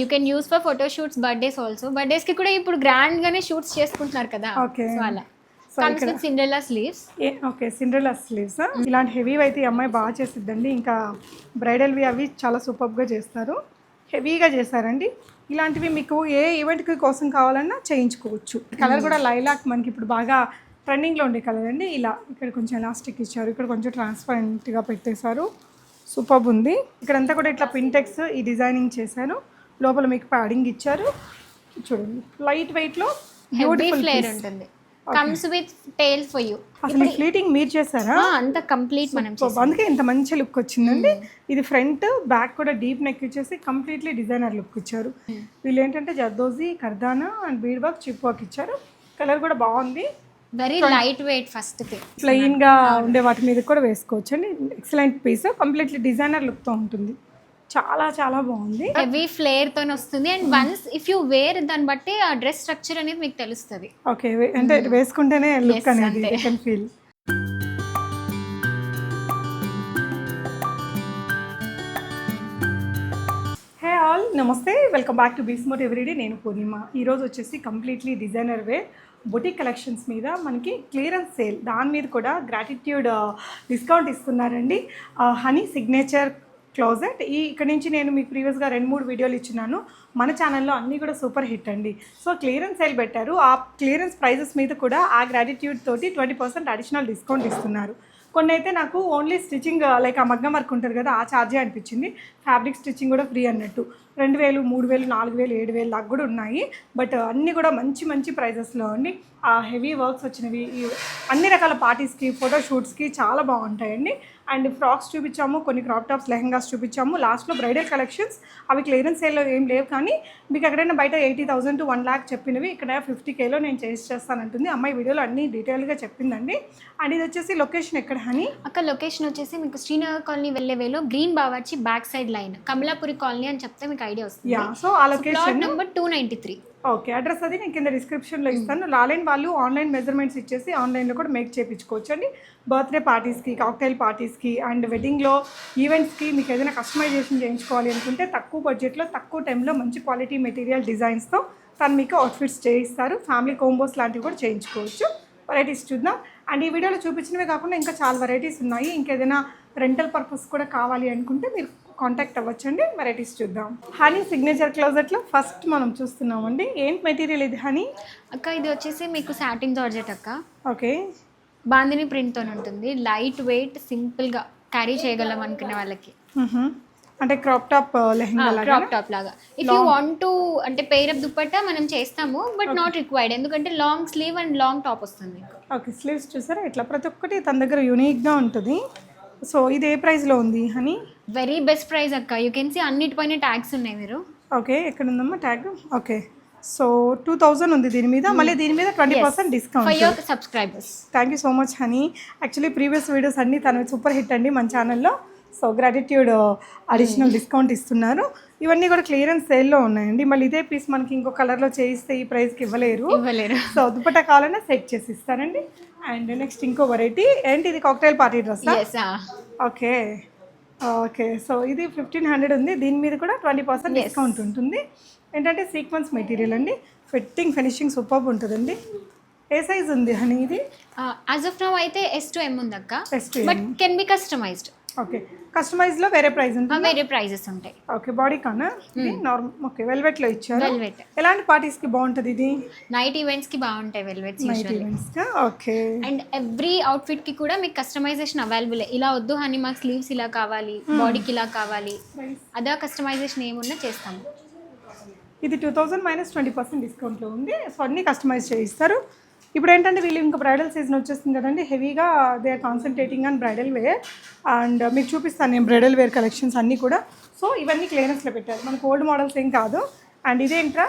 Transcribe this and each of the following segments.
You can use for photo shoots birthdays also బర్త్డేస్కి కూడా ఇప్పుడు grand గానే షూట్స్ చేసుకుంటున్నారు కదా. సో అలా. Comes with Cinderella sleeves okay Cinderella sleeves ఇలాంటి హెవీ అయితే ఈ అమ్మాయి బాగా చేసిద్దండి. ఇంకా బ్రైడల్వి అవి చాలా సూపర్గా చేస్తారు. హెవీగా చేశారండి. ఇలాంటివి మీకు ఏ ఈవెంట్కి కోసం కావాలన్నా చేయించుకోవచ్చు. కలర్ కూడా లైలాక్ మనకి ఇప్పుడు బాగా ట్రెండింగ్లో ఉండే కలర్ అండి. ఇలా ఇక్కడ కొంచెం ఎలాస్టిక్ ఇచ్చారు. ఇక్కడ కొంచెం ట్రాన్స్పరెంట్గా పెట్టేశారు. సూపర్ ఉంది. ఇక్కడంతా కూడా ఇట్లా పింటెక్స్ ఈ డిజైనింగ్ చేశారు. లోపల మీకు ప్యాడింగ్ ఇచ్చారు. చూడండి. లైట్ వెయిట్లో బ్యూటిఫుల్ ఫ్లేర్ ఉంటుంది. Comes with tail for you అసలు ఈ ఫ్లీటింగ్ మీరు చేశారా? అంత కంప్లీట్ మనం అందుకే ఇంత మంచి లుక్ వచ్చిందండి. ఇది ఫ్రంట్ బ్యాక్ కూడా డీప్ నెక్ ఇచ్చేసి కంప్లీట్లీ డిజైనర్ లుక్ ఇచ్చారు. వీళ్ళు ఏంటంటే zardozi kardana and bead work chip work ఇచ్చారు. కలర్ కూడా బాగుంది. వెరీ లైట్ వెయిట్ ఫస్ట్ ప్లెయిన్గా ఉండే వాటి మీద కూడా వేసుకోవచ్చు అండి ఎక్సలెంట్ పీస్ కంప్లీట్లీ డిజైనర్ లుక్తో ఉంటుంది. చాలా చాలా బాగుంది. హెవీ ఫ్లేర్తో వస్తుంది. And once if you wear దాన్ని బట్టి ఆ డ్రెస్ స్ట్రక్చర్ అనేది మీకు తెలుస్తుంది. ఓకే అంటే వేసుకుంటేనే లుక్ అనేది. కెన్ ఫీల్ హే ఆల్ నమస్తే. వెల్కమ్ బ్యాక్ టు బీస్మోట్ ఎవ్రీడే నేను పూర్ణిమ. ఈరోజు వచ్చేసి completely designer wear boutique collections మీద మనకి క్లియరెన్స్ సేల్ దాని మీద కూడా గ్రాటిట్యూడ్ డిస్కౌంట్ ఇస్తున్నారండి. Honey signature closet. ఈ ఇక్కడ నుంచి నేను మీకు ప్రీవియస్గా రెండు మూడు వీడియోలు ఇచ్చినాను. మన ఛానల్లో అన్నీ కూడా సూపర్ హిట్ అండి. సో క్లియరెన్స్ సేల్ పెట్టారు. ఆ క్లియరెన్స్ ప్రైజెస్ మీద కూడా ఆ గ్రాటిట్యూడ్ తోటి ట్వంటీ పర్సెంట్ అడిషనల్ డిస్కౌంట్ ఇస్తున్నారు. కొన్ని అయితే నాకు ఓన్లీ స్టిచ్చింగ్ లైక్ ఆ మగ్గం వర్క్ ఉంటుంది కదా ఆ ఛార్జే అనిపించింది. ఫ్యాబ్రిక్ స్టిచ్చింగ్ కూడా ఫ్రీ అన్నట్టు. రెండు వేలు మూడు వేలు నాలుగు వేలు ఏడు వేలు దాకా కూడా ఉన్నాయి. బట్ అన్నీ కూడా మంచి మంచి ప్రైజెస్లో అండి. ఆ హెవీ వర్క్స్ వచ్చినవి అన్ని రకాల పార్టీస్కి ఫోటోషూట్స్కి చాలా బాగుంటాయండి. అండ్ ఫ్రాక్స్ చూపించాము కొన్ని క్రాప్ టాప్స్ లెహంగాస్ చూపించాము. లాస్ట్లో బ్రైడల్ కలెక్షన్స్. అవి క్లియరెన్స్ సేల్లో ఏం లేవు కానీ మీకు ఎక్కడైనా బయట eighty thousand to one lakh చెప్పినవి ఇక్కడ ఫిఫ్టీ కేలో నేను చేసి చేస్తానంటుంది. అమ్మాయి వీడియోలో అన్ని డీటెయిల్గా చెప్పిందండి. అండ్ ఇది వచ్చేసి లొకేషన్ ఎక్కడ హనీ? అక్కడ లొకేషన్ వచ్చేసి మీకు శ్రీనగర్ కాలనీ వెళ్ళే వేలో green Bawarchi back side lane. Kamalapuri colony అని చెప్తే మీకు ఐడియా వస్తుంది. సో ఆ location number two ninety three okay address అది నేను కింద డిస్క్రిప్షన్లో ఇస్తాను. లాలైన్ వాళ్ళు ఆన్లైన్ మెజర్మెంట్స్ ఇచ్చేసి ఆన్లైన్లో కూడా మేక్ చేయించుకోవచ్చు అండి బర్త్డే పార్టీస్కి కాక్టైల్ పార్టీస్కి అండ్ వెడ్డింగ్లో ఈవెంట్స్కి మీకు ఏదైనా కస్టమైజేషన్ చేయించుకోవాలి అనుకుంటే తక్కువ బడ్జెట్లో తక్కువ టైంలో మంచి క్వాలిటీ మెటీరియల్ డిజైన్స్తో తను మీకు అవుట్ఫిట్స్ చేయిస్తారు. ఫ్యామిలీ కోంబోస్ లాంటివి కూడా చేయించుకోవచ్చు. వెరైటీస్ చూద్దాం. అండ్ ఈ వీడియోలో చూపించినవే కాకుండా ఇంకా చాలా వెరైటీస్ ఉన్నాయి. ఇంకేదైనా రెంటల్ పర్పస్ కూడా కావాలి అనుకుంటే మీరు కాంటాక్ట్ అవ్వచ్చండి. వెరైటీస్ చూద్దాం. హనీ సిగ్నేచర్ క్లోజెట్లో ఫస్ట్ మనం చూస్తున్నామండి. ఏంటి మెటీరియల్ ఇది హనీ? అక్క ఇది వచ్చేసి మీకు సాటిన్ జార్జెట్ అక్క. ఓకే. బాందిని ప్రింట్తో ఉంటుంది. లైట్ వెయిట్ సింపుల్గా క్యారీ చేయగలం అనుకునే వాళ్ళకి. అంటే crop top lehenga crop top లాగా. ఇఫ్ యూ వాంట్ టు అంటే పేరప్ దుపట్టా మనం చేస్తాము బట్ నాట్ రిక్వైర్డ్ ఎందుకంటే long sleeve and long top వస్తుంది ఓకే స్లీవ్స్ చూసారా? ఇట్లా ప్రతి ఒక్కటి తన దగ్గర యూనిక్గా ఉంటుంది. సో ఇది ఏ ప్రైస్లో ఉంది హనీ? వెరీ బెస్ట్ ప్రైస్ అక్క. యూ కెన్ సీ అన్నిటిపైన ట్యాగ్స్ ఉన్నాయి మీరు. ఓకే ఎక్కడ ఉందమ్మా tag? Okay so two thousand ఉంది దీని మీద. మళ్ళీ దీని మీద twenty percent discount subscribers thank you so much Honey. Actually previous videos అన్నీ తను సూపర్ హిట్ అండి మన ఛానల్లో సో గ్రాటిట్యూడ్ అడిషనల్ డిస్కౌంట్ ఇస్తున్నారు. ఇవన్నీ కూడా క్లియరెన్స్ సేల్లో ఉన్నాయండి. మళ్ళీ ఇదే పీస్ మనకి ఇంకో కలర్లో చేయిస్తే ఈ ప్రైస్కి ఇవ్వలేరు. ఇవ్వలేరు. సో దుపట్టా కావాలన్నా సెట్ చేసి ఇస్తారండి అండ్ నెక్స్ట్ ఇంకో వెరైటీ. ఏంటి ఇది cocktail party dress okay. Okay. So ఇది ఫిఫ్టీన్ హండ్రెడ్ ఉంది. దీని మీద కూడా ట్వంటీ పర్సెంట్ డిస్కౌంట్ ఉంటుంది. ఏంటంటే సీక్వెన్స్ మెటీరియల్ అండి. ఫిట్టింగ్ ఫినిషింగ్ సూపర్ ఉంటుందండి. ఏ సైజ్ ఉంది హనీ ఇది? యాజ్ ఆఫ్ నౌ అయితే ఎస్ టు ఎం ఉంది అక్క but can be customized okay కస్టమైజ్లో వేరే ప్రైస్ ఉంటుంది వేరే ప్రైజెస్ ఉంటాయి. ఓకే బాడీ కానా? నార్మల్ ఓకే వెల్వెట్లో ఇచ్చారు. వెల్వెట్ ఎలాంటి పార్టీస్కి బాగుంటుంది ఇది? నైట్ ఈవెంట్స్కి బాగుంటాయి వెల్వెట్స్ నైట్ ఈవెంట్స్గా ఓకే అండ్ ఎవ్రీ అవుట్ఫిట్కి కూడా మీకు కస్టమైజేషన్ అవైలబుల్ ఇలా వద్దు హనీ మాకు స్లీవ్స్ ఇలా కావాలి బాడీకి ఇలా కావాలి. అదే కస్టమైజేషన్ ఏమున్నా చేస్తాము. ఇది two thousand minus twenty percent డిస్కౌంట్లో ఉంది. సో అన్నీ కస్టమైజ్ చేయిస్తారు. ఇప్పుడు ఏంటంటే వీళ్ళు ఇంకా బ్రైడల్ సీజన్ వచ్చేస్తుంది కదండి. హెవీగా they are concentrating on bridal wear and మీకు చూపిస్తాను నేను బ్రైడల్ వేర్ కలెక్షన్స్ అన్నీ కూడా. సో ఇవన్నీ క్లియరెన్స్లో పెట్టారు. మనకు ఓల్డ్ మోడల్స్ ఏం కాదు. అండ్ ఇదేంట్రా?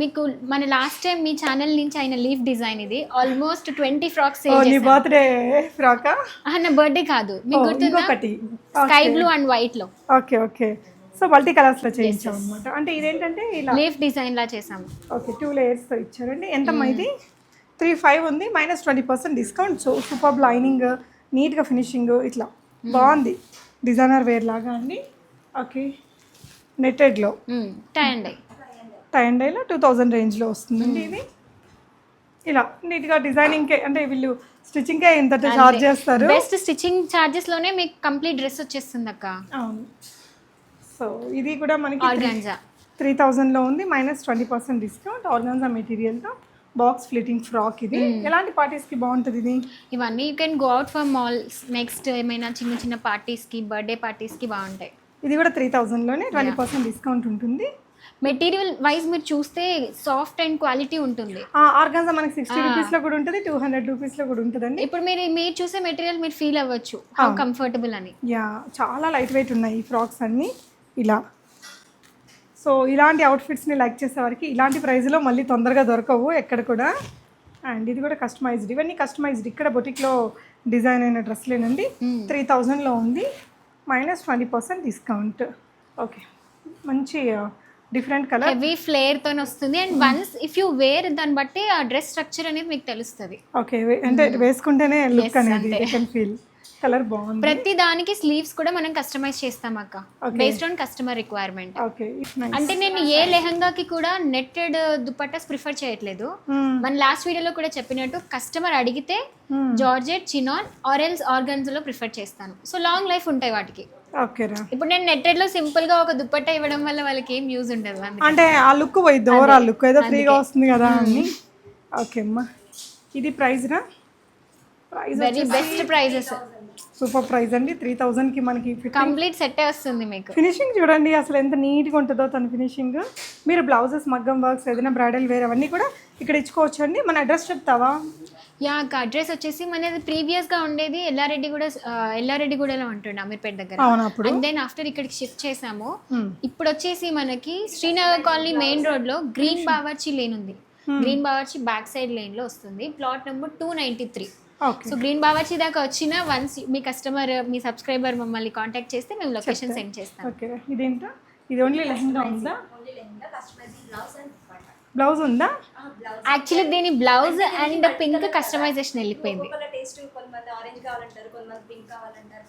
మీకు మన లాస్ట్ టైం మీ ఛానల్ నుంచి అయిన లీఫ్ డిజైన్ ఇది. ఆల్మోస్ట్ ట్వంటీ ఫ్రాక్స్ బర్త్డే ఫ్రాకా నా బర్త్డే కాదు. మీకు గుర్తుందా? ఇంకొకటి. స్కై బ్లూ అండ్ వైట్లో. ఓకే ఓకే సో మల్టీ కలర్స్లో చేయించాం అనమాట అంటే ఇదేంటంటే ఇలా లీఫ్ డిజైన్ లా చేసాము ఓకే టూ లేయర్స్తో ఇచ్చారండి. ఎంతమ్మా ఇది? త్రీ ఫైవ్ ఉంది minus twenty percent discount so super lining నీట్గా ఫినిషింగ్ ఇట్లా. బాగుంది. డిజైనర్ వేర్ లాగా అండి. Okay నెట్టెడ్లో tie and dye tie and డైలో టూ థౌజండ్ రేంజ్లో వస్తుందండి ఇది. ఇలా నీట్గా డిజైనింగ్కే అంటే వీళ్ళు స్టిచ్చింగ్కే ఇంత చార్జ్ చేస్తారు. బెస్ట్ స్టిచ్చింగ్ చార్జెస్లోనే మీకు కంప్లీట్ డ్రెస్ వచ్చేస్తుంది అక్క. అవును. సో ఇది కూడా మనకి ఆర్గాన్జా త్రీ థౌజండ్లో ఉంది minus twenty percent discount organza మెటీరియల్తో box pleating frock ఇది. ఎలాంటి పార్టీస్కి బాగుంటుంది ఇది? ఇవన్నీ you can go out for malls next ఏమైనా చిన్న చిన్న parties కి బర్త్డే కి బాగుంటాయి. ఇది కూడా త్రీ థౌజండ్లోనే ట్వంటీ పర్సెంట్ డిస్కౌంట్ ఉంటుంది. మెటీరియల్ వైజ్ మీరు చూస్తే సాఫ్ట్ అండ్ క్వాలిటీ ఉంటుంది. ఆర్గాన్జా మనకి సిక్స్టీ రూపీస్లో కూడా ఉంటుంది టూ హండ్రెడ్ రూపీస్లో కూడా ఉంటుందండి. ఇప్పుడు మీరు మీరు చూసే మెటీరియల్ మీరు ఫీల్ అవ్వచ్చు. హౌ కంఫర్టబుల్ అని. యా చాలా లైట్ వెయిట్ ఉన్నాయి ఈ ఫ్రాక్స్ అన్నీ. ఇలా. సో ఇలాంటి అవుట్ఫిట్స్ని లైక్ చేసే వారికి ఇలాంటి ప్రైస్లో మళ్ళీ తొందరగా దొరకవు ఎక్కడ కూడా. అండ్ ఇది కూడా కస్టమైజ్డ్ ఇవన్నీ కస్టమైజ్డ్ ఇక్కడ బొటిక్లో డిజైన్ అయిన డ్రెస్లేనండి త్రీ థౌజండ్లో ఉంది. Minus twenty percent discount okay మంచి డిఫరెంట్ కలర్ హెవీ ఫ్లేర్తో వస్తుంది. And once if you wear దాన్ని బట్టి ఆ డ్రెస్ స్ట్రక్చర్ అనేది మీకు తెలుస్తుంది. ఓకే అంటే వేసుకుంటేనే లుక్ అనేది ఫీల్ కలర్ బాగుంది. ప్రతి దానికి స్లీవ్స్ కూడా మనం కస్టమైజ్ చేస్తాం అక్క. బేస్డ్ ఆన్ కస్టమర్ రిక్వైర్మెంట్ అంటే నేను ఏ లెహంగాకి కూడా నెట్టెడ్ దుపట్టాస్ ప్రిఫర్ చేయట్లేదు. మన లాస్ట్ వీడియోలో కూడా చెప్పినట్టు కస్టమర్ అడిగితే జార్జెట్ చినాన్ ఆరెల్స్ ఆర్గన్స్లో ప్రిఫర్ చేస్తాను. సో లాంగ్ లైఫ్ ఉంటాయి వాటికి. ఇప్పుడు నేను నెట్టెడ్లో సింపుల్గా ఒక దుపట్టా ఇవ్వడం వల్ల వాళ్ళకి ఏం యూజ్ ఉండదు. అంటే ఆ లుక్ పోయిద్ది ఓవరాల్ లుక్ ఏదో ఫ్రీగా వస్తుంది కదా అని. ఓకే అమ్మా. ఇది ప్రైస్ రా? Price very best prices super price అండి. త్రీ థౌజండ్కి మనకి కంప్లీట్ సెట్ వస్తుంది మీకు. ఫినిషింగ్ చూడండి అసలు ఎంత నీట్గా ఉంటుందో తన ఫినిషింగ్. మీరు బ్లౌజెస్ మగ్గం వర్క్స్ ఏదైనా బ్రైడల్ వేర్ అవన్నీ కూడా ఇక్కడ ఇచ్చుకోవచ్చు అండి. మన అడ్రస్ చెప్తావా? యా అడ్రస్ వచ్చేసి మనది ప్రీవియస్గా ఉండేది ఎల్లారెడ్డి కూడా ఎల్లారెడ్డిగూడలో ఉంటుండే అమీర్పేట దగ్గర. అండ్ దెన్ ఆఫ్టర్ ఇక్కడికి షిఫ్ట్ చేసాము. Hmm. ఇప్పుడు వచ్చేసి మనకి శ్రీనగర్ కాలనీ మెయిన్ రోడ్లో గ్రీన్ బావర్చి లేన్ ఉంది. గ్రీన్ బావర్చి బ్యాక్ సైడ్ లేన్లో వస్తుంది. Plot number two ninety three so green Bawarchi దాకా వచ్చిన వన్స్ మీ కస్టమర్ మీ సబ్స్క్రైబర్ మమ్మల్ని కాంటాక్ట్ చేస్తే మేము లొకేషన్ సెండ్ చేస్తాం. ఓకే ఇదేంటో? ఇది ఓన్లీ లెహంగా ఉందా? బ్లౌజ్ ఉందా? యాక్చువల్లీ దీని బ్లౌజ్ అండ్ పింక్ కస్టమైజేషన్ వెళ్ళిపోయింది. వాళ్ళ టేస్ట్ కొంతమంది ఆరెంజ్ కావాలంటారు కొంతమంది పింక్ కావాలంటారు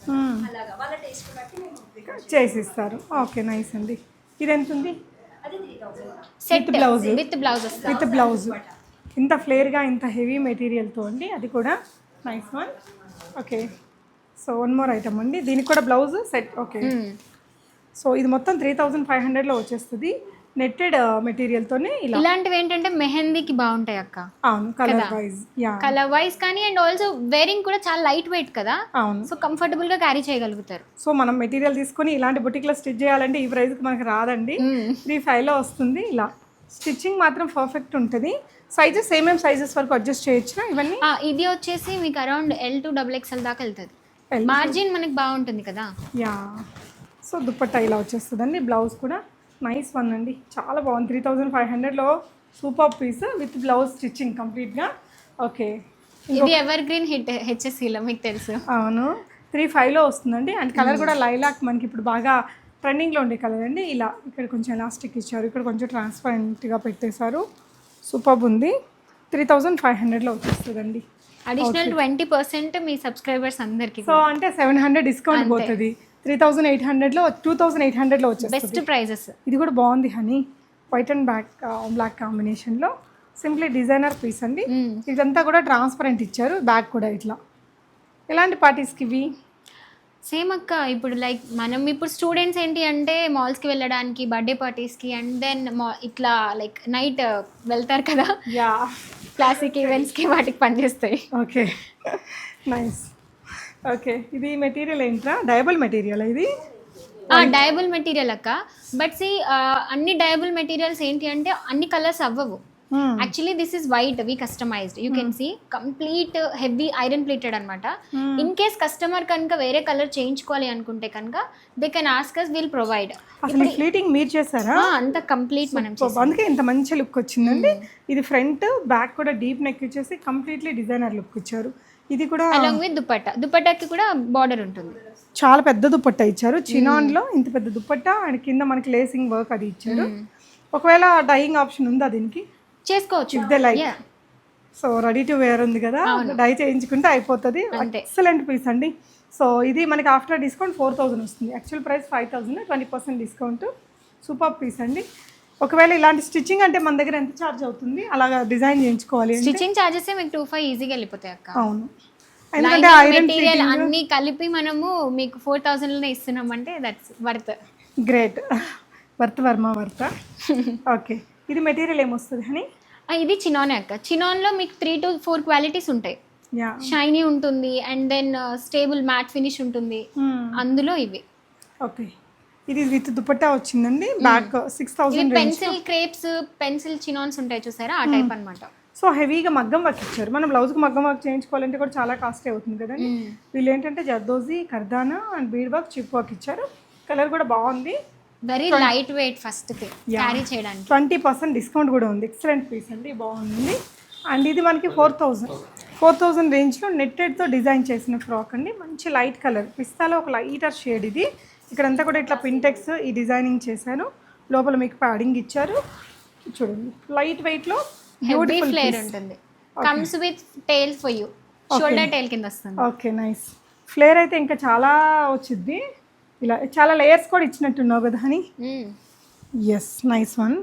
అలాగా. వాళ్ళ టేస్ట్ బట్టి మేము చేసిస్తారు. ఓకే నైస్ అండి. ఇది ఎంత ఉంది? Set blouse. With blouse with blouse ఇంత ఫ్లేర్గా ఇంత హెవీ మెటీరియల్తో అండి అది కూడా nice one okay so one more item అండి దీనికి కూడా బ్లౌజ్ సెట్ ఓకే సో ఇది మొత్తం త్రీ థౌజండ్ ఫైవ్ హండ్రెడ్లో వచ్చేస్తుంది. నెట్టెడ్ మెటీరియల్తోనే ఇలా. ఇలాంటివి ఏంటంటే మెహందీకి బాగుంటాయి అక్క. అవును colour wise yeah colour wise కానీ అండ్ ఆల్సో వేరింగ్ కూడా చాలా లైట్ వెయిట్ కదా? అవును. సో కంఫర్టబుల్గా క్యారీ చేయగలుగుతారు. సో మనం మెటీరియల్ తీసుకొని ఇలాంటి బుటిక్లో స్టిచ్ చేయాలంటే ఈ ప్రైస్కి మనకి రాదండి. త్రీ ఫైవ్లో వస్తుంది ఇలా. స్టిచ్చింగ్ మాత్రం పర్ఫెక్ట్ ఉంటుంది. సైజెస్ ఏమేమి సైజెస్ వరకు అడ్జస్ట్ చేయొచ్చు ఇవన్నీ? ఇది వచ్చేసి మీకు around L to double XL దాకా వెళ్తుంది. మార్జిన్ మనకి బాగుంటుంది కదా. యా. సో దుప్పట్టా ఇలా వచ్చేస్తుందండి. బ్లౌజ్ కూడా నైస్ వన్ అండి. చాలా బాగుంది. త్రీ థౌజండ్ ఫైవ్ హండ్రెడ్లో super piece with blouse stitching కంప్లీట్గా ఓకే ఇది ఎవర్ గ్రీన్ హిట్ హెచ్ఎస్సీలో మీకు తెలుసు. అవును. త్రీ ఫైవ్లో వస్తుందండి. అండ్ కలర్ కూడా లైలాక్ మనకి ఇప్పుడు బాగా ట్రెండింగ్లో ఉండే కలర్ అండి. ఇలా ఇక్కడ కొంచెం ఎలాస్టిక్ ఇచ్చారు. ఇక్కడ కొంచెం ట్రాన్స్పరెంట్గా పెట్టేశారు. సూపర్ ఉంది. త్రీ థౌజండ్ ఫైవ్ హండ్రెడ్లో వచ్చేస్తుందండి. అడిషనల్ ట్వంటీ పర్సెంట్ మీ సబ్స్క్రైబర్స్ అందరికి సో అంటే సెవెన్ హండ్రెడ్ డిస్కౌంట్ పోతుంది. త్రీ థౌజండ్ ఎయిట్ హండ్రెడ్లో టూ థౌజండ్ ఎయిట్ హండ్రెడ్లో వచ్చేస్తుంది. Best prices. ఇది కూడా బాగుంది honey. White and black black కాంబినేషన్లో సింప్లీ డిజైనర్ పీస్ అండి. ఇదంతా కూడా ట్రాన్స్పరెంట్ ఇచ్చారు బ్యాక్ కూడా ఇట్లా. ఎలాంటి పార్టీస్కి ఇవి? సేమ్ అక్క ఇప్పుడు లైక్ మనం ఇప్పుడు స్టూడెంట్స్ ఏంటి అంటే మాల్స్కి వెళ్ళడానికి బర్త్డే పార్టీస్కి అండ్ దెన్ ఇట్లా లైక్ నైట్ వెళ్తారు కదా? యా క్లాసిక్ ఈవెంట్స్కి వాటికి పనిచేస్తాయి. ఓకే నైస్ ఓకే ఇది మెటీరియల్ ఏంట్రా? డయబుల్ మెటీరియల్ ఇది? డయబుల్ మెటీరియల్ అక్క. బట్ సి అన్ని డయబుల్ మెటీరియల్స్ ఏంటి అంటే అన్ని కలర్స్ అవ్వవు. Actually this is white we customized you can see complete heavy iron plated అనమాట ఇన్ కేస్ కస్టమర్ కనుక వేరే కలర్ చేయించుకోవాలి అనుకుంటే కనుక they can ask us will provide అసలు ఈ ఫ్లీటింగ్ మీరు చేశారా? అంత కంప్లీట్ మనం అందుకే ఇంత మంచి లుక్ వచ్చిందండి. ఇది ఫ్రంట్ బ్యాక్ కూడా డీప్ నెక్ ఇచ్చేసి కంప్లీట్లీ డిజైనర్ లుక్ ఇచ్చారు. ఇది కూడా అలాంగ్ విత్ దుపట్టా దుపట్టాకి కూడా బార్డర్ ఉంటుంది. చాలా పెద్ద దుపట్టా ఇచ్చారు. చినాన్లో ఇంత పెద్ద దుపట్టా అండ్ కింద మనకి లేసింగ్ వర్క్ అది ఇచ్చారు. ఒకవేళ డైయింగ్ ఆప్షన్ ఉందా దీనికి? చేసుకోవచ్చు. సో రెడీ టు వేర్ ఉంది కదా. డై చేయించుకుంటే అయిపోతుంది. ఎక్సలెంట్ పీస్ అండి. సో ఇది మనకి ఆఫ్టర్ డిస్కౌంట్ ఫోర్ థౌసండ్ వస్తుంది. Actual price five thousand twenty percent discount super piece అండి. ఒకవేళ ఇలాంటి స్టిచ్చింగ్ అంటే మన దగ్గర ఎంత ఛార్జ్ అవుతుంది? అలాగా డిజైన్ చేయించుకోవాలి స్టిచ్చింగ్ చార్జెస్ మీకు టూ ఫైవ్ ఈజీగా వెళ్ళిపోతాయి అక్క. అవును. ఎందుకంటే ఐరన్ మెటీరియల్ అన్ని కలిపి మనము మీకు ఫోర్ థౌసండ్లోనే ఇస్తున్నాం అంటే దట్స్ వర్త్ గ్రేట్ వర్త్ వర్మ వర్త ఓకే ఇది మెటీరియల్ ఏమొస్తుంది అని ఇది చినానే అక్క. చినాన్లో మీకు త్రీ టు ఫోర్ క్వాలిటీస్ ఉంటాయి. యా. షైనీ ఉంటుంది and then stable matte finish ఉంటుంది. అందులో ఇవి. ఓకే ఇది విత్ దుపట్టా వచ్చిందండి back six thousand pencil crepes pencil chinons ఉంటాయి చూసారా? ఆ టైప్ అన్నమాట. సో హెవీగా మగ్గం వర్క్ ఇచ్చారు. మనం బ్లౌజ్కి మగ్గం వర్క్ చేయించుకోవాలంటే కూడా చాలా కాస్ట్ అవుతుంది కదండి. వీళ్ళు ఏంటంటే zardozi kardana and bead work chip work ఇచ్చారు. కలర్ కూడా బాగుంది. Very light weight first carry చేయడానికి. ట్వంటీ పర్సెంట్ డిస్కౌంట్ కూడా ఉంది. ఎక్సలెంట్ పీస్ అండి బాగుంది. అండ్ ఇది మనకి ఫోర్ థౌజండ్ ఫోర్ థౌజండ్ రేంజ్లో నెట్టెడ్తో డిజైన్ చేసిన ఫ్రాక్ అండి. మంచి లైట్ కలర్ పిస్తాలో ఒక లైటర్ షేడ్ ఇది. ఇక్కడంతా కూడా ఇట్లా పింటెక్స్ ఈ డిజైనింగ్ చేశాను. లోపల మీకు ప్యాడింగ్ ఇచ్చారు. చూడండి. లైట్ వెయిట్లో బ్యూటిఫుల్ ఫ్లేర్ ఉంటుంది. Comes with tail for you shoulder tail కింద వస్తుంది. ఓకే నైస్ ఫ్లేర్ అయితే ఇంకా చాలా వచ్చింది ఇలా చాలా లేయర్స్ కూడా ఇచ్చినట్టున్నావు కదా Mm. Yes nice one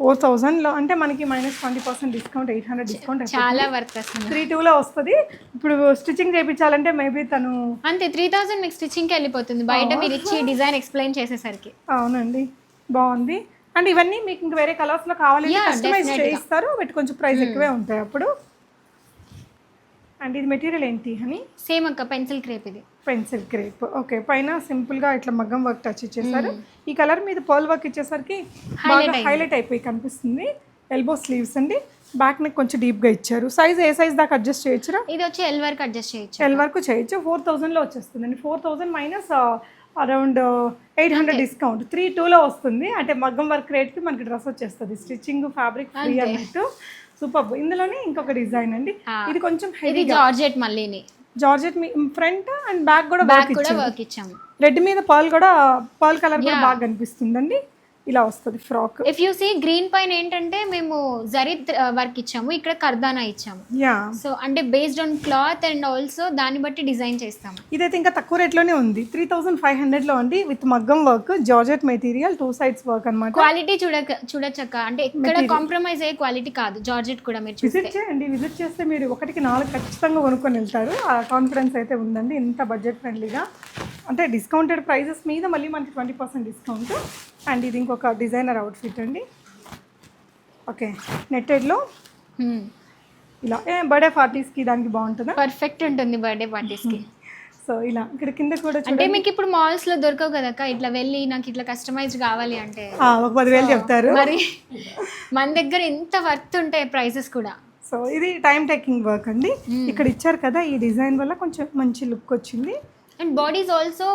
four థౌజండ్లో అంటే మనకి minus twenty percent discount eight hundred discount చాలా వర్త్ వస్తుంది త్రీ టూలో వస్తుంది. ఇప్పుడు స్టిచ్చింగ్ చేయించాలంటే మేబీ తను అంతే త్రీ థౌసండ్ మీకు స్టిచ్చింగ్కి వెళ్ళిపోతుంది. బయట మీరు ఇచ్చి డిజైన్ ఎక్స్ప్లెయిన్ చేసేసరికి. అవునండి బాగుంది. అండ్ ఇవన్నీ మీకు ఇంక వేరే కలర్స్లో కావాలి కస్టమైజ్. చేయిస్తారు బట్ కొంచెం ప్రైస్ ఎక్కువే ఉంటాయి అప్పుడు. అండ్ ఇది మెటీరియల్ ఏంటి హనీ సేమ్ అక్క పెన్సిల్ క్రేప్ ఇది. పెన్సిల్ క్రేప్ ఓకే పైన సింపుల్గా ఇట్లా మగ్గం వర్క్ టచ్ ఇచ్చేసారు. ఈ కలర్ మీద పర్ల్ వర్క్ ఇచ్చేసరికి బాగా. హైలైట్ అయిపోయి కనిపిస్తుంది. ఎల్బో స్లీవ్స్ అండి. బ్యాక్ నెక్ కొంచెం డీప్గా ఇచ్చారు. సైజ్ ఏ సైజ్ దాకా అడ్జస్ట్ చేయొచ్చురా? ఇది వచ్చి ఎల్ వరకు అడ్జస్ట్ చేయొచ్చు ఎల్ వరకు చేయొచ్చు. ఫోర్ థౌజండ్లో వచ్చేస్తుందండి. Four thousand minus around eight hundred discount. Three టూలో వస్తుంది. అంటే మగ్గం వర్క్ రేట్కి మనకి డ్రెస్ వచ్చేస్తుంది. స్టిచ్చింగ్ ఫ్యాబ్రిక్ ఫ్రీ అన్నట్టు. సూపర్. ఇందులోనే ఇంకొక డిజైన్ అండి. ఇది కొంచెం హెవీ జార్జెట్ మళ్ళీని జార్జెట్ ఫ్రంట్ అండ్ బ్యాక్ కూడా బ్యాక్ కూడా వర్క్ ఇచ్చాము. రెడ్ మీద పర్ల్ కూడా పర్ల్ కలర్ కూడా. బాగా కనిపిస్తుందండి ఇలా వస్తుంది frock. If you see green పైన ఏంటంటే మేము జరీద్ వర్క్ ఇచ్చాము ఇక్కడ కర్దానా ఇచ్చాము. యా. సో అంటే based on cloth and also దాన్ని బట్టి డిజైన్ చేస్తాము. ఇదైతే ఇంకా తక్కువ రేట్లోనే ఉంది. త్రీ థౌసండ్ ఫైవ్ హండ్రెడ్లో అండి with maggam work georgette material two sides work అనమాట క్వాలిటీ చూడక చూడొచ్చక్క అంటే ఎక్కడ కాంప్రమైజ్ అయ్యే క్వాలిటీ కాదు జార్జెట్ కూడా మీరు విజిట్ చేయండి. విజిట్ చేస్తే మీరు ఒకటికి నాలుగు ఖచ్చితంగా కొనుక్కొని వెళ్తారు. ఆ కాన్ఫిడెన్స్ అయితే ఉందండి. ఇంత బడ్జెట్ ఫ్రెండ్లీగా అంటే డిస్కౌంటెడ్ ప్రైజెస్ మీద మళ్ళీ మనకి ట్వంటీ పర్సెంట్ డిస్కౌంట్ అండ్ ఇది ఇంకొక డిజైనర్ అవుట్ఫిట్ అండి. ఓకే నెట్టెడ్లో? ఇలా. ఏ బర్త్డే పార్టీస్కి దానికి బాగుంటుందా? పర్ఫెక్ట్ ఉంటుంది బర్త్డే పార్టీస్కి సో ఇలా. ఇక్కడ కింద కూడా అంటే మీకు ఇప్పుడు మాల్స్లో దొరకవు కదక్క ఇట్లా వెళ్ళి నాకు ఇట్లా కస్టమైజ్ కావాలి అంటే. ఒక పదివేలు చెప్తారు. మరి మన దగ్గర ఎంత వర్త్ ఉంటాయి ప్రైసెస్ కూడా? సో ఇది టైం టేకింగ్ వర్క్ అండి. ఇక్కడ ఇచ్చారు కదా ఈ డిజైన్ వల్ల కొంచెం మంచి లుక్ వచ్చింది. అండ్ బాడీస్ ఆల్సో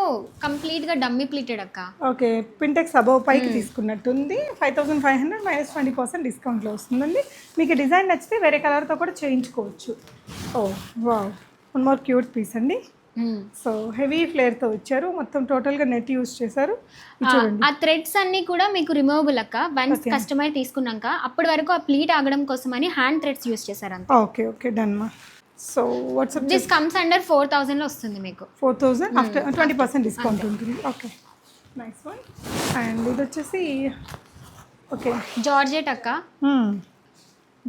కంప్లీట్గా డమ్మీ ప్లీటెడ్ అక్క. ఓకే పింటెక్స్ అబౌవ్ పైకి తీసుకున్నట్టుంది. Five thousand five hundred minus twenty percent డిస్కౌంట్లో వస్తుందండి. మీకు డిజైన్ నచ్చితే వేరే కలర్తో కూడా చేయించుకోవచ్చు. ఓ wow one more cute piece అండి. Hmm. సో హెవీ ఫ్లేర్తో ఇచ్చారు. మొత్తం టోటల్గా నెట్ యూస్ చేశారు. ఆ థ్రెడ్స్ అన్ని కూడా మీకు రిమూవబుల్ అక్క. వన్స్ కస్టమర్ తీసుకున్నాక అప్పటి వరకు ఆ ప్లీట్ ఆగడం కోసం అని హ్యాండ్ థ్రెడ్స్ యూస్ చేశారు ఓకే ఓకే డన్ మా so what's up this comes under four థౌసండ్లో వస్తుంది మీకు. Four thousand after twenty percent discount ఉంటుంది. ఓకే నైస్ వన్ అండ్ ఇది వచ్చేసి ఓకే జార్జెట్ అక్క.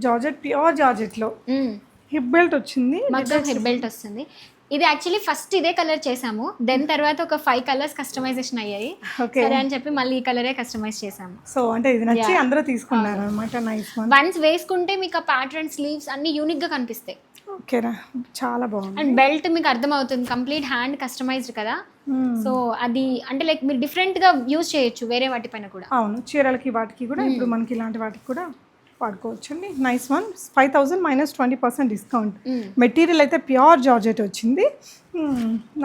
జార్జెట్ ప్యూర్ జార్జెట్లో హిప్ బెల్ట్ వచ్చింది. మొత్తం హెడ్ బెల్ట్ వస్తుంది. ఇది యాక్చువల్లీ ఫస్ట్ ఇదే కలర్ చేసాము. దెన్ తర్వాత ఒక ఫైవ్ కలర్స్ కస్టమైజేషన్ అయ్యాయి. ఓకే సరే అని చెప్పి మళ్ళీ ఈ కలరే కస్టమైజ్ చేసాము. సో అంటే ఇది నచ్చి అందరూ తీసుకున్నారు అనమాట నైస్ వన్ వన్స్ వేసుకుంటే మీకు ఆ ప్యాటర్న్ స్లీవ్స్ అన్ని యూనిక్గా కనిపిస్తాయి. ఓకేరా చాలా బాగుంది. అండ్ బెల్ట్ మీకు అర్థమవుతుంది. కంప్లీట్ హ్యాండ్ కస్టమైజ్డ్ కదా. Hmm. సో అది అంటే లైక్ మీరు డిఫరెంట్గా యూజ్ చేయొచ్చు వేరే వాటిపైన కూడా. అవును. చీరలకి వాటికి కూడా ఇప్పుడు మనకి ఇలాంటి వాటికి కూడా వాడుకోవచ్చు అండి nice one five thousand minus twenty percent discount. Material అయితే ప్యూర్ జార్జెట్ వచ్చింది.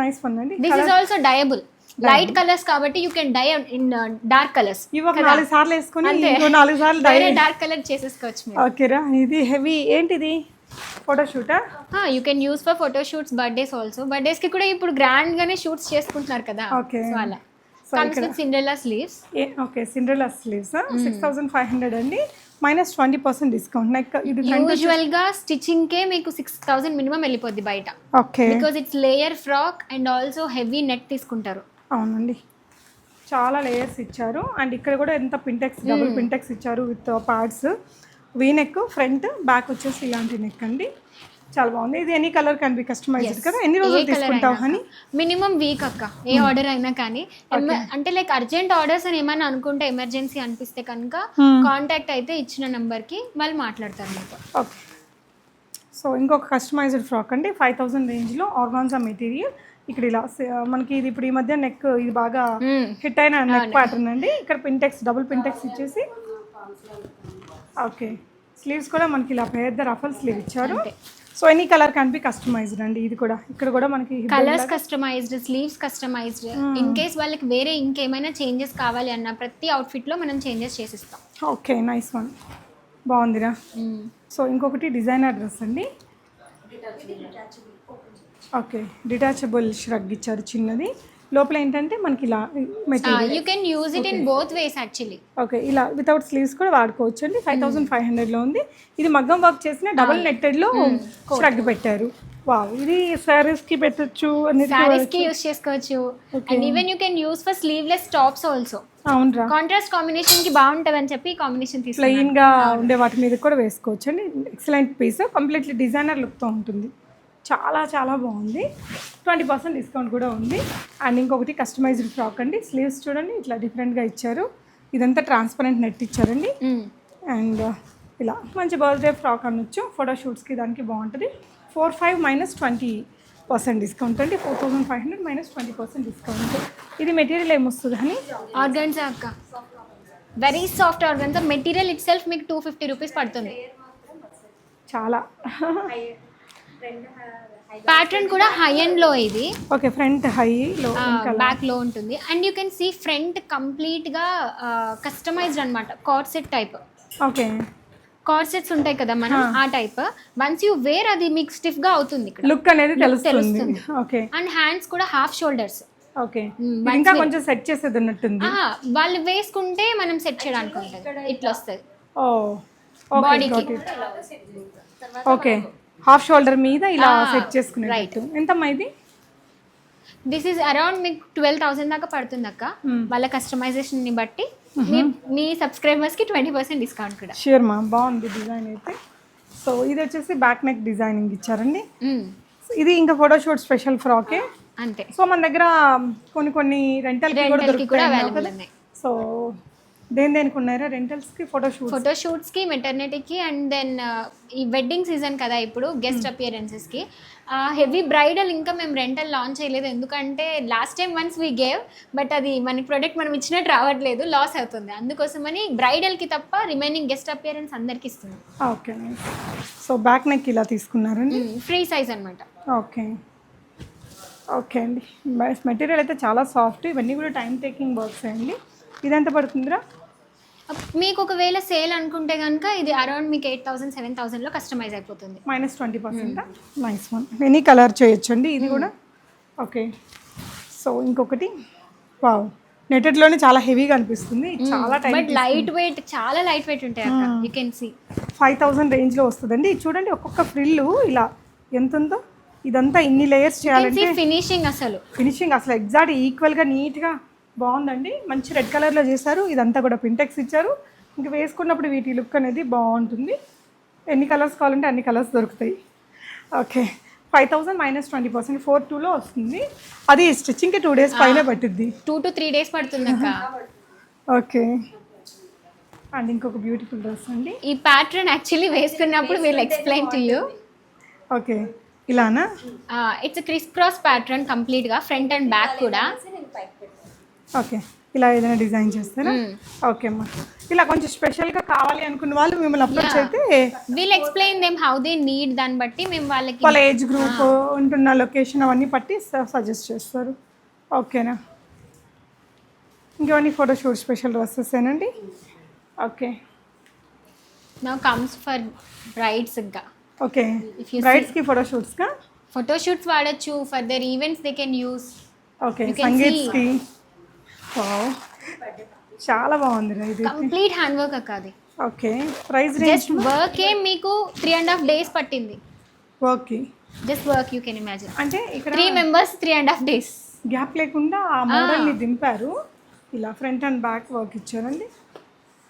నైస్ వన్ అండి. This is also dyeable light colours కాబట్టి you can dye in dark colours ఇవి నాలుగు సార్లు వేసుకొని నాలుగు సార్లు వేరే డార్క్ కలర్ చేసేసుకోవచ్చు ఓకేరా ఇది హెవీ ఏంటిది? ఫోటోషూటా? You can use for photo shoots birthdays also బర్త్డేస్కి కూడా ఇప్పుడు గ్రాండ్ గానే షూట్స్ చేసుకుంటున్నారు కదా. సో అలా. Cinderella sleeves okay Cinderella sleeves six thousand five hundred అండి. Minus twenty percent discount neck ఇది యూజువల్గా స్టిచ్చింగ్ కే మీకు సిక్స్ థౌసండ్ మినిమం వెళ్ళిపోద్ది బయట. Okay. Because it's layer frock and also heavy net తీసుకుంటారు. అవునండి. చాలా లేయర్స్ ఇచ్చారు. అండ్ ఇక్కడ కూడా ఎంత పింటెక్స్ డబుల్ పింటెక్స్ ఇచ్చారు with parts V neck front back వచ్చేసి ఇలాంటి నెక్ అండి. చాలా బాగుంది. ఇది any colour can be customised కదా? ఎన్ని రోజులు తీసుకుంటావు హనీ మినిమం వీక్ అక్క ఏ ఆర్డర్ అయినా కానీ. అంటే లైక్ అర్జెంట్ ఆర్డర్స్ అని ఏమైనా అనుకుంటే ఎమర్జెన్సీ అనిపిస్తే కనుక కాంటాక్ట్ అయితే ఇచ్చిన number కి వాళ్ళు మాట్లాడతారు మీతో ఓకే సో ఇంకొక కస్టమైజ్డ్ ఫ్రాక్ అండి. ఫైవ్ థౌసండ్ రేంజ్లో ఆర్గాన్జా మెటీరియల్ ఇక్కడ ఇలా మనకి ఇది ఇప్పుడు ఈ మధ్య నెక్ ఇది బాగా. హిట్ అయిన నెక్ ప్యాటర్న్ అండి. ఇక్కడ పింటెక్స్ డబుల్ పింటెక్స్ ఇచ్చేసి ఓకే. స్లీవ్స్ కూడా మనకి ఇలా పెద్ద రఫల్ స్లీవ్ ఇచ్చారు. So any colour can be customised అండి. ఇది కూడా. ఇక్కడ కూడా మనకి colours customised sleeves customised. In case వాళ్ళకి వేరే ఇంకేమైనా చేంజెస్ కావాలి అన్న ప్రతి outfit లో మనం చేంజెస్ చేసిస్తాం. Okay nice one. బాగుందిరా. సో ఇంకొకటి డిజైనర్ డ్రెస్ అండి. ఓకే డిటాచబుల్ ష్రగ్ ఇచ్చారు చిన్నది. లోపల ఏంటంటే మనకి ఇలా material you can use it in both ways actually okay ఇలా వితౌట్ స్లీవ్స్ కూడా వాడుకోవచ్చు అండి. ఫైవ్ థౌసండ్ ఫైవ్ హండ్రెడ్లో ఉంది. ఇది మగ్గం వర్క్ చేసిన డబుల్ నెట్టెడ్లో ష్రగ్ పెట్టారు. వావ్ ఇది సారీస్కి పెట్టచ్చు అనేది సారీస్కి యూస్ చేసుకోవచ్చు. And even you can use for sleeveless tops also అవునరా. కాంట్రాస్ట్ కాంబినేషన్కి బాగుంటది అని చెప్పి కాంబినేషన్ తీసుకున్నాను. ప్లెయిన్గా ఉండే వాటి మీద కూడా వేసుకోవచ్చు అండి. ఎక్సలెంట్ పీస్ కంప్లీట్లీ డిజైనర్ లుక్తో ఉంటుంది. చాలా చాలా బాగుంది. ట్వంటీ పర్సెంట్ డిస్కౌంట్ కూడా ఉంది. అండ్ ఇంకొకటి కస్టమైజ్డ్ ఫ్రాక్ అండి. స్లీవ్స్ చూడండి ఇట్లా డిఫరెంట్గా ఇచ్చారు. ఇదంతా ట్రాన్స్పరెంట్ నెట్ ఇచ్చారండి. అండ్ ఇలా మంచి బర్త్డే ఫ్రాక్ అనొచ్చు. ఫోటోషూట్స్కి దానికి బాగుంటుంది. Four five minus twenty percent discount అండి. Four thousand five hundred minus twenty percent discount. ఇది మెటీరియల్ ఏమొస్తుంది అని ఆర్గన్జా అక్క. Very soft organza. Material itself మీకు టూ ఫిఫ్టీ రూపీస్ పడుతుంది. చాలా. ప్యాటర్న్ కూడా హై అండ్లో ఇది. ఓకే ఫ్రంట్ హైలో బ్యాక్లో ఉంటుంది. And you can see front కంప్లీట్గా కస్టమైజ్డ్ అనమాట కార్సెట్ టైప్ ఓకే కార్సెట్స్ ఉంటాయి కదా మనం ఆ టైప్ వన్స్ యూ వేర్ అది మీకు స్టిఫ్గా అవుతుంది ఇక్కడ. లుక్ అనేది తెలుస్తుంది. తెలుస్తుంది. ఓకే అండ్ హ్యాండ్స్ కూడా హాఫ్ షోల్డర్స్ ఓకే ఇంకా కొంచెం సెట్ చేసేది ఉన్నట్టుంది. వాళ్ళు వేసుకుంటే మనం సెట్ చేయడానికి ఉంటుంది. ఇట్లా వస్తుంది. ఓ ఓకే బాడీకి ఓకే హాఫ్ షోల్డర్ మీద ఇలా సెట్ చేసుకునేటట్టు. ఎంతమ్మా ఇది? దిస్ ఈస్ అరౌండ్ మీకు ట్వెల్వ్ థౌసండ్ దాకా పడుతుంది అక్క. వాళ్ళ కస్టమైజేషన్ని బట్టి మీ సబ్స్క్రైబర్స్కి ట్వంటీ పర్సెంట్ డిస్కౌంట్ కూడా. షూర్ మా బాగుంది డిజైన్ అయితే. సో ఇది వచ్చేసి బ్యాక్ నెక్ డిజైనింగ్ ఇచ్చారండి. ఇది ఇంకా ఫోటోషూట్ స్పెషల్ ఫ్రాకే అంతే. సో మన దగ్గర కొన్ని కొన్ని రెంటల్ కూడా దొరుకుతాయి సో దేని దేనికి ఉన్నారా రెంటల్స్కి ఫోటోషూట్ ఫోటో షూట్స్కి మెటర్నిటీకి అండ్ దెన్ ఈ వెడ్డింగ్ సీజన్ కదా ఇప్పుడు గెస్ట్ అపియరెన్సెస్కి హెవీ బ్రైడల్ ఇంకా మేము రెంటల్ లాంచ్ చేయలేదు. ఎందుకంటే last time once we gave but అది మన ప్రొడక్ట్ మనం ఇచ్చినట్టు రావట్లేదు లాస్ అవుతుంది. అందుకోసమని బ్రైడల్కి తప్ప రిమైనింగ్ గెస్ట్ అపియరెన్స్ అందరికి ఇస్తుంది ఓకే సో బ్యాక్ నెక్ ఇలా తీసుకున్నారండి ఫ్రీ సైజ్ అనమాట ఓకే. ఓకే అండి. మెటీరియల్ అయితే చాలా సాఫ్ట్ ఇవన్నీ కూడా టైం టేకింగ్ వర్క్స్ అండి? ఇది ఎంత పడుతుందిరా? మీకు ఒకవేళ సేల్ అనుకుంటే కనుక ఇది అరౌండ్ మీకు ఎయిట్ థౌసండ్ సెవెన్ థౌసండ్లో కస్టమైజ్ అయిపోతుంది. Minus twenty percent. Nice one. Any colour చేయొచ్చండి ఇది కూడా? ఓకే. సో ఇంకొకటి. వావ్. నెట్టెడ్లోనే చాలా హెవీగా అనిపిస్తుంది. చాలా టైం బట్ లైట్ వెయిట్ చాలా లైట్ వెయిట్ ఉంటాయి you can see five thousand రేంజ్లో వస్తుందండి. చూడండి ఒక్కొక్క ఫ్రిల్ ఇలా ఎంత ఉందో ఇదంతా ఇన్ని లేయర్స్ చేయాలంటే ఫినిషింగ్ అసలు. ఫినిషింగ్ అసలు ఎగ్జాక్ట్ ఈక్వల్గా నీట్గా బాగుందండి. మంచి రెడ్ కలర్లో చేశారు. ఇదంతా కూడా పింటెక్స్ ఇచ్చారు. ఇంక వేసుకున్నప్పుడు వీటి లుక్ అనేది బాగుంటుంది. ఎన్ని కలర్స్ కావాలంటే అన్ని కలర్స్ దొరుకుతాయి. Okay. Five thousand minus twenty percent. Four టూలో వస్తుంది. అది స్టిచ్చింగ్కి టూ డేస్ పైన పట్టుద్ది. టూ టు త్రీ డేస్ పడుతుంది ఓకే. అండ్ ఇంకొక బ్యూటిఫుల్ డ్రెస్ అండి. ఈ ప్యాటర్న్ యాక్చువల్లీ వేసుకున్నప్పుడు వీళ్ళు ఎక్స్ప్లెయిన్ టు యూ. ఓకే. ఇలానా? ఇట్స్ క్రిస్ క్రాస్ ప్యాటర్న్ కంప్లీట్గా ఫ్రంట్ అండ్ బ్యాక్ కూడా. ఓకే. ఇలా ఏదైనా డిజైన్ చేస్తారా? ఓకే అమ్మా. ఇలా కొంచెం స్పెషల్గా కావాలి అనుకున్న వాళ్ళు మిమ్మల్ని అప్రోచ్ అయితే we'll explain them how they need దాన్ని బట్టి మేము వాళ్ళకి వాళ్ళ ఏజ్ గ్రూప్ ఉంటున్న లొకేషన్ అవన్నీ పట్టి సజెస్ట్ చేస్తారు. ఓకేనా? ఇంకేమన్నీ ఫోటోషూట్ స్పెషల్ డ్రెస్సెస్ ఏనండి? ఓకే. నౌ కమ్స్ ఫర్ బ్రైడ్స్గా. ఓకే. బ్రైడ్స్కి ఫోటోషూట్స్గా ఫోటో షూట్స్ వాడచ్చు. For other events they can use okay. సంగీత్స్కి? చాలా బాగుంది ఇది. కంప్లీట్ హ్యాండ్ వర్క్ అక్క అది. Okay. Price range just work ఏ మీకు త్రీ అండ్ హాఫ్ డేస్ పట్టింది. Okay. Just work you can imagine. అంటే ఇక్కడ three members three and half days gap లేకుండా ఆ మోడల్ని దింపారు. ఇలా ఫ్రంట్ అండ్ బ్యాక్ వర్క్ ఇచ్చారండి.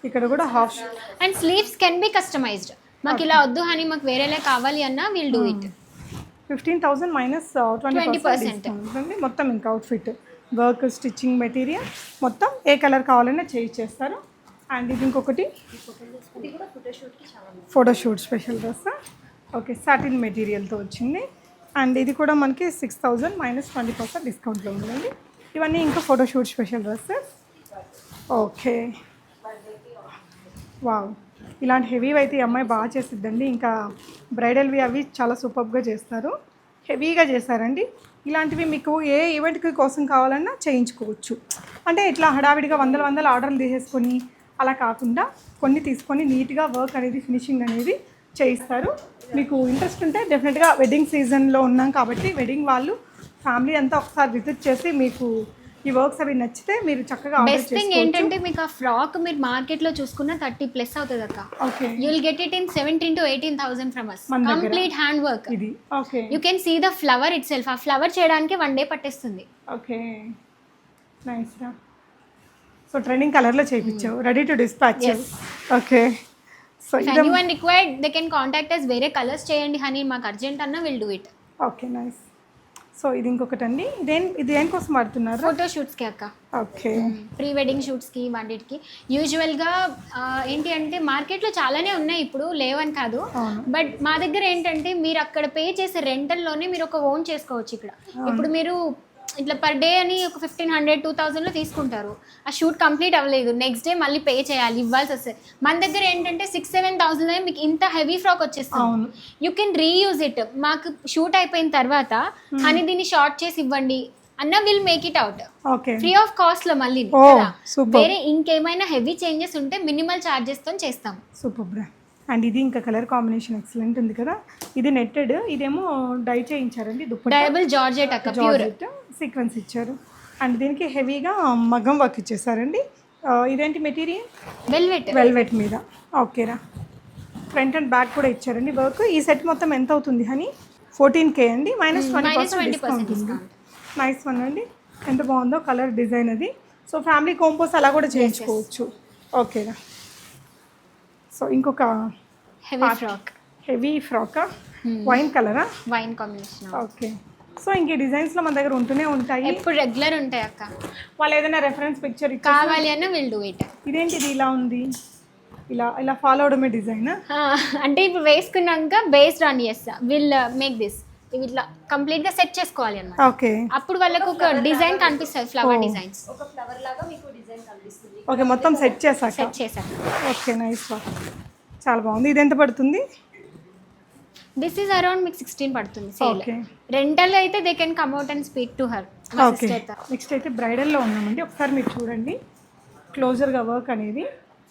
ఇక్కడ కూడా half and sleeves can be customised మాకు ఇలా వద్దు అని మాకు వేరేలా కావాలి అన్నా will do it fifteen thousand minus twenty percent మొత్తం ఇంకా అవుట్ఫిట్ వర్క్ స్టిచ్చింగ్ మెటీరియల్ మొత్తం ఏ కలర్ కావాలన్నా చేయించేస్తారు అండ్ ఇది ఇంకొకటి photoshoot special dress okay satin మెటీరియల్తో వచ్చింది. అండ్ ఇది కూడా మనకి six thousand minus twenty percent డిస్కౌంట్లో ఉందండి. ఇవన్నీ ఇంకా photoshoot special dresses okay wow ఇలాంటి హెవీవి అయితే ఈ అమ్మాయి బాగా చేసిద్దండి. ఇంకా బ్రైడల్వి అవి చాలా సూపర్గా చేస్తారు. హెవీగా చేశారండి. ఇలాంటివి మీకు ఏ ఈవెంట్కి కోసం కావాలన్నా చేయించుకోవచ్చు. అంటే ఇట్లా హడావిడిగా వందల వందల ఆర్డర్లు తీసేసుకొని అలా కాకుండా కొన్ని తీసుకొని నీట్గా వర్క్ అనేది ఫినిషింగ్ అనేది చేయిస్తారు. మీకు ఇంట్రెస్ట్ ఉంటే డెఫినెట్గా వెడ్డింగ్ సీజన్లో ఉన్నాం కాబట్టి వెడ్డింగ్ వాళ్ళు ఫ్యామిలీ అంతా ఒకసారి విజిట్ చేసి మీకు ఈ వర్క్స్ అవి నచ్చితే మీరు చక్కగా బెస్ట్ థింగ్ ఏంటంటే మీకు ఆ ఫ్రాక్ మీరు మార్కెట్లో చూసుకున్న థర్టీ ప్లస్ అవుతుంది అక్క. Okay. You will get it in seventeen to eighteen thousand from us. Complete hand work ఇది. Okay. You can see the flower itself ఆ ఫ్లవర్ చేయడానికి వన్ డే పట్టేస్తుంది. ఓకే. నైస్ రా. సో ట్రెండింగ్ కలర్లో చేయించావు. Ready to dispatch. Okay. So if ఇది any one required they can contact us వేరే colours చేయండి honey మాకు అర్జెంట్ అన్న will do it okay nice so ఇది ఇంకొకటి అండి దేని ఇది దేనికోసం వాడుతున్నారు? ఫోటో షూట్స్కి అక్క. ఓకే. ప్రీ వెడ్డింగ్ షూట్స్కి వాటికి యూజువల్గా ఏంటి అంటే మార్కెట్లో చాలానే ఉన్నాయి ఇప్పుడు లేవని కాదు. బట్ మా దగ్గర ఏంటంటే మీరు అక్కడ పే చేసే రెంటల్లోనే మీరు ఒక ఓన్ చేసుకోవచ్చు ఇక్కడ. ఇప్పుడు మీరు ఇట్లా పర్ డే అని ఒక ఫిఫ్టీన్ హండ్రెడ్ టూ థౌజండ్లో తీసుకుంటారు. ఆ షూట్ కంప్లీట్ అవ్వలేదు. నెక్స్ట్ డే మళ్ళీ పే చేయాలి ఇవ్వాల్సి వస్తుంది. మన దగ్గర ఏంటంటే సిక్స్ సెవెన్ థౌసండ్లో మీకు ఇంత హెవీ ఫ్రాక్ వచ్చేస్తుంది. యూ కెన్ రీయూజ్ ఇట్ మాకు షూట్ అయిపోయిన తర్వాత అని దీన్ని షార్ట్ చేసి ఇవ్వండి అన్న will make it out free of కాస్ట్లో మళ్ళీ? సూపర్ వేరే ఇంకేమైనా హెవీ చేంజెస్ ఉంటే మినిమల్ చార్జెస్తో చేస్తాం. సూపర్ బ్రా అండ్ ఇది ఇంకా కలర్ కాంబినేషన్ ఎక్సలెంట్ ఉంది కదా. ఇది నెట్టెడ్ ఇదేమో డై చేయించారండి డయబుల్ జార్జెట్ ప్యూర్. సీక్వెన్స్ ఇచ్చారు. అండ్ దీనికి హెవీగా మగ్గం వర్క్ ఇచ్చేసారండి. ఇదేంటి మెటీరియల్? వెల్వెట్ వెల్వెట్ మీద. ఓకేరా ఫ్రంట్ అండ్ బ్యాక్ కూడా ఇచ్చారండి వర్క్ ఈ సెట్ మొత్తం ఎంత అవుతుంది హనీ ఫోర్టీన్ కే అండి. మైనస్ ట్వంటీ పర్సెంట్ డిస్కౌంట్ ఉంది. నైస్ వన్ అండి. ఎంత బాగుందో కలర్ డిజైన్ అది. సో ఫ్యామిలీ కాంపోస్ అలా కూడా చేయించుకోవచ్చు. ఓకేరా సో ఇంకొక heavy frock heavy frock wine కలరా వైన్ కాంబినేషన్ ఓకే సో ఇంక డిజైన్స్లో మన దగ్గర ఉంటూనే ఉంటాయి. ఎప్పుడు రెగ్యులర్ ఉంటాయి అక్క. వాళ్ళు ఏదైనా రెఫరెన్స్ పిక్చర్ కావాలి అన్న విల్ డూ ఇట్ ఇదేంటి ఇది ఇలా ఉంది? ఇలా ఇలా ఫాలో అవడమే డిజైన్ అంటే ఇప్పుడు వేసుకున్నాక based on us will make this ఇవి ఇట్లా కంప్లీట్గా సెట్ చేసుకోవాలి అన్నమాట. ఓకే. అప్పుడు వాళ్ళకు ఒక డిజైన్ కనిపిస్తుంది ఫ్లవర్. డిజైన్స్ ఒక ఫ్లవర్ లాగా మీకు డిజైన్ కనిపిస్తుంది. ఓకే మొత్తం సెట్ చేశాక? సెట్ చేశాను ఓకే నైస్ చాలా బాగుంది. ఇది ఎంత పడుతుంది? దిస్ ఈస్ అరౌండ్ మీకు సిక్స్టీన్ పడుతుంది సేల్ ఓకే. రెంటల్ అయితే they can come at and speak to her okay. Next అయితే. బ్రైడల్లో ఉన్నామండి. ఒకసారి మీరు చూడండి. క్లోజర్గా వర్క్ అనేది.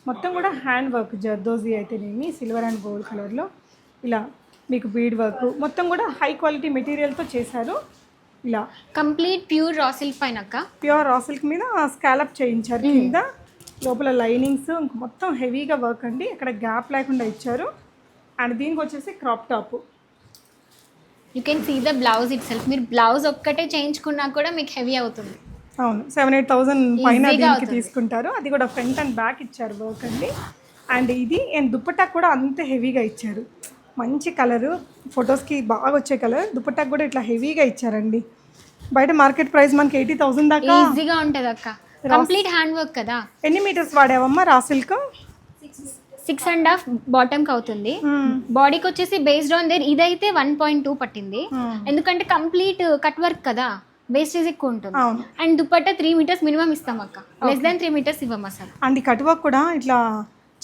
మొత్తం కూడా హ్యాండ్ వర్క్ జర్దోజీ అయితేనేమి సిల్వర్ అండ్ గోల్డ్ కలర్లో ఇలా మీకు బీడ్ వర్క్. మొత్తం కూడా హై క్వాలిటీ మెటీరియల్తో చేశారు. ఇలా. కంప్లీట్ ప్యూర్ రా సిల్క్ పైన ప్యూర్ రా సిల్క్ మీద స్కాలప్ చేయించారు కింద. లోపల లైనింగ్స్ మొత్తం హెవీగా వర్క్ అండి. ఇక్కడ గ్యాప్ లేకుండా ఇచ్చారు. అండ్ దీనికి వచ్చేసి crop top you can see the blouse itself మీరు బ్లౌజ్ ఒక్కటే చేయించుకున్నా కూడా మీకు హెవీ అవుతుంది. అవును. సెవెన్ ఎయిట్ థౌసండ్ పైన దీనికి. తీసుకుంటారు. అది కూడా ఫ్రంట్ అండ్ బ్యాక్ ఇచ్చారు వర్క్ అండి. అండ్ ఇది అండ్ దుప్పట్టా కూడా అంతే హెవీగా ఇచ్చారు. మంచి కలరు. ఫొటోస్కి బాగా వచ్చే కలర్. దుప్పట్టాకు కూడా ఇట్లా హెవీగా ఇచ్చారండి. బయట మార్కెట్ ప్రైస్ మనకి ఎయిటీ థౌసండ్ దాకా ఈజీగా ఉంటుంది అక్క. కంప్లీట్ హ్యాండ్ వర్క్ కదా? ఎన్ని metres వాడావమ్మా raw silk? Six and half బాటమ్కి అవుతుంది బాడీకి వచ్చేసి బేస్డ్ ఆన్ దేర్ ఇదైతే వన్ పాయింట్ టూ పట్టింది. ఎందుకంటే కంప్లీట్ కట్ వర్క్ కదా? వేస్టేజ్ ఎక్కువ ఉంటుంది. And dupatta three metres minimum ఇస్తాం అక్క. లెస్ దాన్ త్రీ మీటర్స్ ఇవ్వం అసలు అండ్ ఈ కట్ వర్క్ కూడా ఇట్లా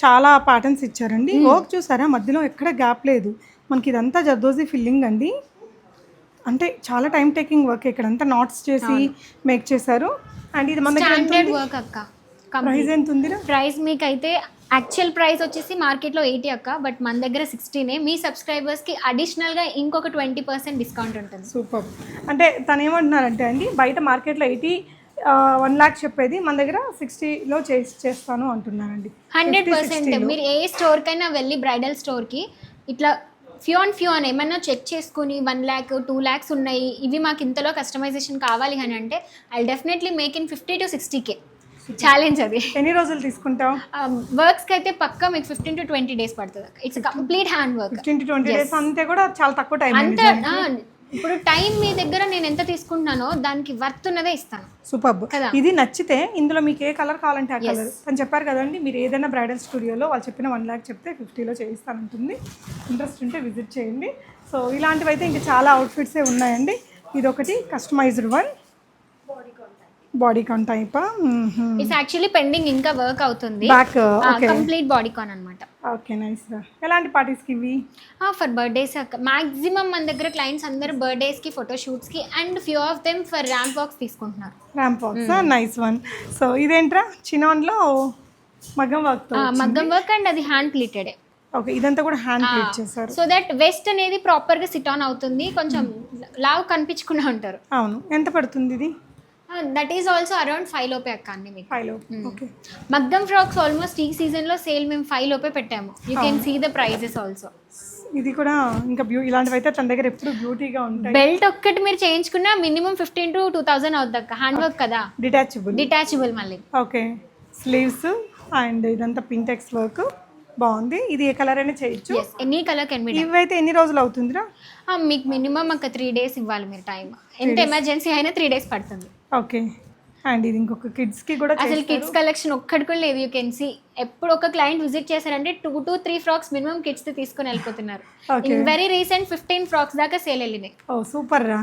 చాలా ప్యాటర్న్స్ ఇచ్చారండి. వర్క్ చూసారా? మధ్యలో ఎక్కడ గ్యాప్ లేదు. మనకి ఇదంతా జర్దోజీ ఫిల్లింగ్ అండి. అంటే చాలా టైం టేకింగ్ వర్క్ ఇక్కడ అంతా నాట్స్ చేసి మేక్ చేశారు. అండ్ ఇది మన స్టాండర్డ్ వర్క్ అక్క. ప్రైస్ ఎంత ఉందిరా ప్రైస్ మీకు అయితే యాక్చువల్ ప్రైస్ వచ్చేసి మార్కెట్లో ఎయిటీ అక్క. బట్ మన దగ్గర సిక్స్టీనే మీ సబ్స్క్రైబర్స్కి అడిషనల్గా ఇంకొక ట్వంటీ పర్సెంట్ డిస్కౌంట్ ఉంటుంది. సూపర్ అంటే తను ఏమంటున్నారంటే అండి బయట మార్కెట్లో ఎయిటీ వన్ ల్యాక్ చెప్పేది మన దగ్గర సిక్స్టీలో చేసి చేస్తాను అంటున్నారండి. హండ్రెడ్ 50, పర్సెంట్ 60 లో. మీరు ఏ స్టోర్కైనా వెళ్ళి బ్రైడల్ స్టోర్కి ఇట్లా ఫ్యూ అండ్ ఫ్యూ అని ఏమన్నా చెక్ చేసుకుని వన్ ల్యాక్ టూ ల్యాక్స్ ఉన్నాయి ఇవి మాకు ఇంతలో కస్టమైజేషన్ కావాలి అని అంటే I definitely make in fifty to sixty K challenge అది. ఎన్ని రోజులు తీసుకుంటావు? వర్క్స్కి అయితే పక్కా మీకు ఫిఫ్టీన్ టు ట్వంటీ డేస్ పడుతుంది. It's complete hand work fifteen to twenty days అంతే కూడా చాలా తక్కువ టైం అంత ఇప్పుడు టైం మీ దగ్గర నేను ఎంత తీసుకుంటున్నానో దానికి వర్త్ ఉన్నదే ఇస్తాను. సూపర్. కదా. ఇది నచ్చితే ఇందులో మీకు ఏ కలర్ కావాలంటే ఆ కలర్. అని చెప్పారు కదండి మీరు ఏదైనా బ్రైడల్ స్టూడియోలో వాళ్ళు చెప్పిన వన్ ల్యాక్ చెప్తే ఫిఫ్టీలో చేయిస్తానంటుంది. ఇంట్రెస్ట్ ఉంటే విజిట్ చేయండి. సో ఇలాంటివి అయితే ఇంకా చాలా అవుట్ఫిట్సే ఉన్నాయండి. ఇది ఒకటి customised one bodycon type it's actually pending ఇంకా వర్క్ అవుతుంది. Back okay complete bodycon అనమాట ఓకే నైస్ ఎలాంటి పార్టీస్కి ఇవి? ఫర్ బర్త్డేస్ మాక్సిమం మన దగ్గర క్లయింట్స్ అందరు బర్త్డేస్కి ఫోటోషూట్స్కి and few of them for ramp walks తీసుకుంటున్నారు. Ramp walks nice one so ఇదేంట్రా? చినాన్లో మగ్గం వర్క్తో ఆ, మగ్గం వర్క్ అండ్ అది హ్యాండ్ ప్లీటెడ్ ఓకే ఇదంతా కూడా హ్యాండ్ ప్లేట్ చేశారు. సో దట్ వెస్ట్ అనేది ప్రాపర్గా సిట్ ఆన్ అవుతుంది. కొంచెం లావ్ కనిపించకుండా ఉంటారు. అవును. ఎంత పడుతుంది ఇది? That is also around five లోపే అక్క అన్ని మీకు. ఫైవ్ ఓకే మగ్గం ఫ్రాక్స్ ఆల్మోస్ట్ ఈ సీజన్లో సేల్ మేము ఫైవ్ లోపే పెట్టాము. You can see the prices also ఇది కూడా ఇంకా బ్యూ ఇలాంటివి అయితే తన దగ్గర ఎప్పుడు బ్యూటీగా ఉంటాయి. బెల్ట్ ఒక్కటి మీరు చేయించుకున్నా minimum fifteen to two thousand అవుతుంది అక్క. హ్యాండ్ వర్క్ కదా. డిటాచబుల్ డిటాచబుల్ మళ్ళీ. ఓకే స్లీవ్స్ అండ్ ఇదంతా పింటెక్స్ వర్క్ బాగుంది. ఇది ఏ కలర్ అయినా చేయొచ్చు. ఎనీ కలర్ కెన్ బి ఇవైతే ఎన్ని రోజులు అవుతుందిరా? మీకు మినిమం ఒక త్రీ డేస్ ఇవ్వాలి మీరు టైం ఎంత ఎమర్జెన్సీ అయినా త్రీ డేస్ పడుతుంది. ఓకే. అండ్ ఇది ఇంకొక కిడ్స్కి కూడా అసలు కిడ్స్ కలెక్షన్ ఒక్కటి కూడా లేదు యూ కెన్ సీ ఎప్పుడు ఒక క్లయింట్ విజిట్ చేశారంటే two to three frocks minimum kids తీసుకొని వెళ్ళిపోతున్నారు. వెరీ రీసెంట్ ఫిఫ్టీన్ ఫ్రాక్స్ దాకా సేల్ వెళ్ళినాయి. ఓ సూపర్ రా.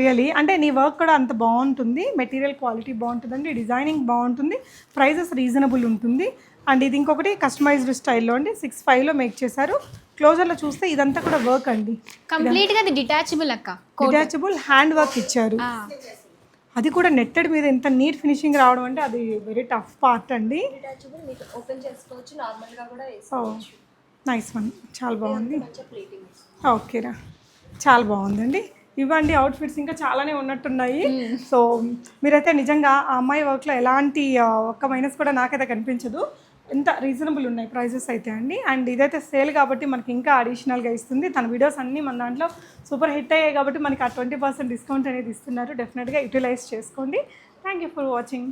రియలీ అంటే నీ వర్క్ కూడా అంత బాగుంటుంది మెటీరియల్ క్వాలిటీ బాగుంటుందండి డిజైనింగ్ బాగుంటుంది ప్రైజెస్ రీజనబుల్ ఉంటుంది. అండ్ ఇది ఇంకొకటి కస్టమైజ్డ్ స్టైల్లో అండి సిక్స్ ఫైవ్లో మేక్ చేశారు. క్లోజర్లో చూస్తే ఇదంతా కూడా వర్క్ అండి. కంప్లీట్గా అది డిటాచబుల్ అక్క డిటాచబుల్ హ్యాండ్ వర్క్ ఇచ్చారు. అది కూడా నెట్టెడ్ మీద ఎంత నీట్ ఫినిషింగ్ రావడం అంటే అది వెరీ టఫ్ పార్ట్ అండి. ఓపెన్ చేసుకోవచ్చు కూడా నైస్ వన్ చాలా బాగుంది. ఓకేరా చాలా బాగుందండి. ఇవ్వండి అవుట్ఫిట్స్ ఇంకా చాలానే ఉన్నట్టున్నాయి. సో మీరైతే నిజంగా ఆ అమ్మాయి వర్క్లో ఎలాంటి ఒక్క మైనస్ కూడా నాకైతే కనిపించదు. ఎంత రీజనబుల్ ఉన్నాయి ప్రైజెస్ అయితే అండి. అండ్ ఇదైతే సేల్ కాబట్టి మనకి ఇంకా అడిషనల్గా ఇస్తుంది. తన వీడియోస్ అన్నీ మన దాంట్లో సూపర్ హిట్ అయ్యాయి కాబట్టి మనకి ఆ ట్వంటీ పర్సెంట్ డిస్కౌంట్ అనేది ఇస్తున్నారు. డెఫినెట్గా యూటిలైజ్ చేసుకోండి. Thank you for watching